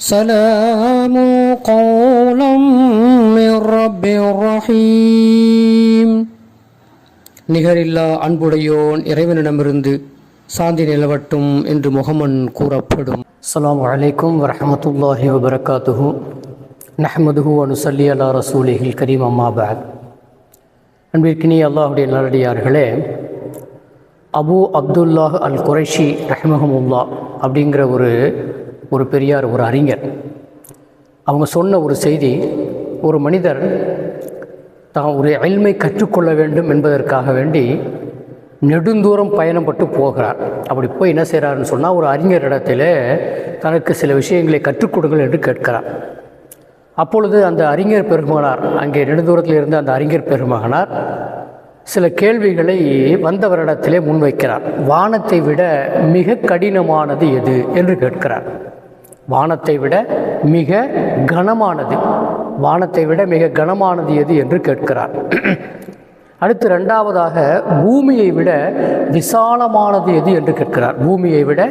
سلام قولا من رب رحيم நிகரில்லா அன்புடையோன் இறைவனிடமிருந்து சாந்தி நிலவட்டும் என்று முகமன் கூறப்படும் அஸ்ஸலாமு அலைக்கும் வரஹமத்துல்லாஹி வபரகாத்துஹு நஹ்மதுஹு அனுசல்லி அலா ரசூலிஹில் கரீம் அம்மாபாத் அன்பிற்கினி அல்லாஹுடைய நல்லடியார்களே அபு அப்துல்லாஹ் அல் குரைஷி ரஹ்மஹமுல்லா அப்படிங்கிற ஒரு ஒரு பெரியார் ஒரு அறிஞர். அவங்க சொன்ன ஒரு செய்தி ஒரு மனிதர் தான் ஒரு எல்மை கற்றுக்கொள்ள வேண்டும் என்பதற்காக வேண்டி நெடுந்தூரம் பயணப்பட்டு போகிறார். அப்படி போய் என்ன செய்கிறாருன்னு சொன்னால் ஒரு இடத்துல தனக்கு சில விஷயங்களை கற்றுக் கொடுங்கள் என்று கேட்கிறார். அப்பொழுது அந்த அறிஞர் பெருமகனார் அங்கே நெடுந்தூரத்தில் இருந்த அந்த அறிஞர் பெருமகனார் சில கேள்விகளை வந்தவரிடத்திலே முன்வைக்கிறார். வானத்தை விட மிக கடினமானது எது? என்று கேட்கிறார். வானத்தை விட மிக கனமானது. வானத்தை விட மிக கனமானது எது என்று கேட்கிறார். அடுத்து ரெண்டாவதாக பூமியை விட விசாலமானது எது என்று கேட்கிறார். பூமியை விட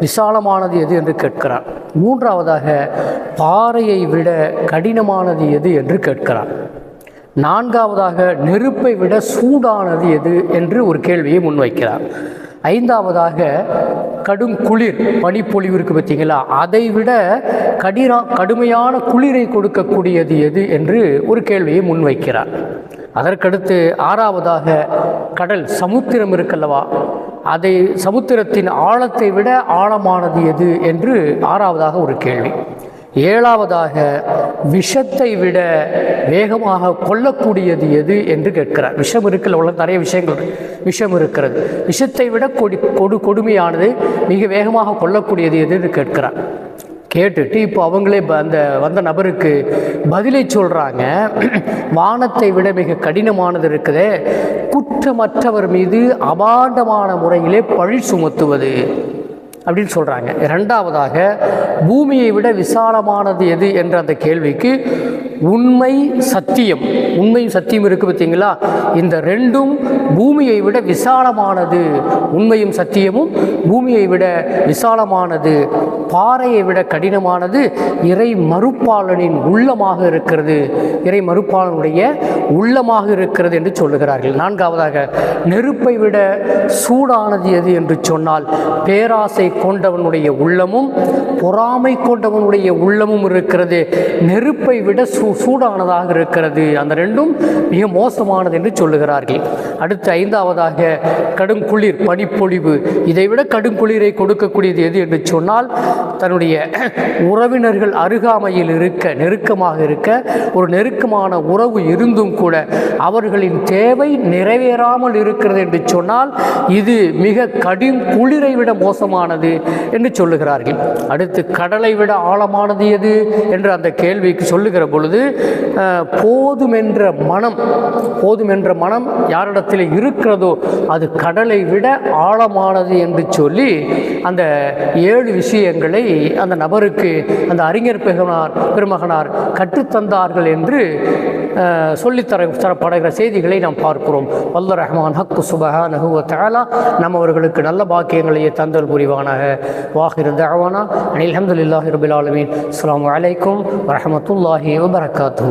விசாலமானது எது என்று கேட்கிறார். மூன்றாவதாக பாறையை விட கடினமானது எது என்று கேட்கிறார். நான்காவதாக நெருப்பை விட சூடானது எது என்று ஒரு கேள்வியை முன்வைக்கிறார். ஐந்தாவதாக கடும் குளிர் பனிப்பொழிவு இருக்குது பார்த்தீங்களா? அதை விட கடினா கடுமையான குளிரை கொடுக்கக்கூடியது எது என்று ஒரு கேள்வியை முன்வைக்கிறார். அதற்கடுத்து ஆறாவதாக கடல் சமுத்திரம் இருக்கல்லவா? அதை சமுத்திரத்தின் ஆழத்தை விட ஆழமானது எது என்று ஆறாவதாக ஒரு கேள்வி. ஏழாவதாக விஷத்தை விட வேகமாக கொல்லக்கூடியது எது என்று கேட்கிறார். விஷம் இருக்கல உள்ள நிறைய விஷயங்கள் விஷம் இருக்கிறது. விஷத்தை விட கொடி கொடு கொடுமையானது மிக வேகமாக கொல்லக்கூடியது எது என்று கேட்கிறார். கேட்டுட்டு இப்போ அவங்களே அந்த வந்த நபருக்கு பதிலை சொல்கிறாங்க வானத்தை விட மிக கடினமானது இருக்குதே. குற்றமற்றவர் மீது அபாண்டமான முறையிலே பழி சுமத்துவது. அப்படின்னு சொல்கிறாங்க ரெண்டாவதாக பூமியை விட விசாலமானது எது என்ற அந்த கேள்விக்கு உண்மை சத்தியம் உண்மையும் சத்தியம் இருக்குது பார்த்தீங்களா? இந்த ரெண்டும் பூமியை விட விசாலமானது உண்மையும் சத்தியமும் பூமியை விட விசாலமானது பாறையை விட கடினமானது இறை மறுப்பாளனின் உள்ளமாக இருக்கிறது. இறை மறுப்பாளனுடைய உள்ளமாக இருக்கிறது என்று சொல்லுகிறார்கள். நான்காவதாக நெருப்பை விட சூடானது எது என்று சொன்னால் பேராசை கொண்டவனுடைய உள்ளமும் பொறாமை கொண்டவனுடைய உள்ளமும் இருக்கிறது. நெருப்பை விட சூ சூடானதாக இருக்கிறது. அந்த ரெண்டும் மிக மோசமானது என்று சொல்லுகிறார்கள். அடுத்து ஐந்தாவதாக கடும் குளிர் பனிப்பொழிவு. இதைவிட கடும் குளிரை கொடுக்கக்கூடியது எது என்று சொன்னால் தன்னுடைய உறவினர்கள் அருகாமையில் இருக்க நெருக்கமாக இருக்க ஒரு நெருக்கமான உறவு இருந்தும் கூட அவர்களின் தேவை நிறைவேறாமல் இருக்கிறது என்று சொன்னால் இது மிக கடும் குளிரை விட மோசமானது என்று சொல்லுகிறார்கள். அடுத்து கடலை விட ஆழமானது எது என்று அந்த கேள்விக்கு சொல்லுகிற பொழுது போதுமென்ற மனம் போதுமென்ற மனம் யாரிடத்தில் இருக்கிறதோ அது கடலை விட ஆழமானது என்று சொல்லி அந்த ஏழு விஷயங்கள் அந்த நபருக்கு அந்த அறிஞர் பெருமகனார் பெருமகனார் கற்றுத்தந்தார்கள் என்று சொல்லித்தர தரப்படுகிற செய்திகளை நாம் பார்க்கிறோம். வல்ல ரஹ்மான் ஹக்கு சுபஹா நகுவ தாலா நம்ம அவர்களுக்கு நல்ல பாக்கியங்களையே தந்தல் புரிவானாக. வாஹிர் தாவானா அனில் அஹமதுல்லாஹி ரபில் ஆலமீன். அஸ்லாம் வலைக்கம் வரமத்துல்லாஹி வபரகாத்து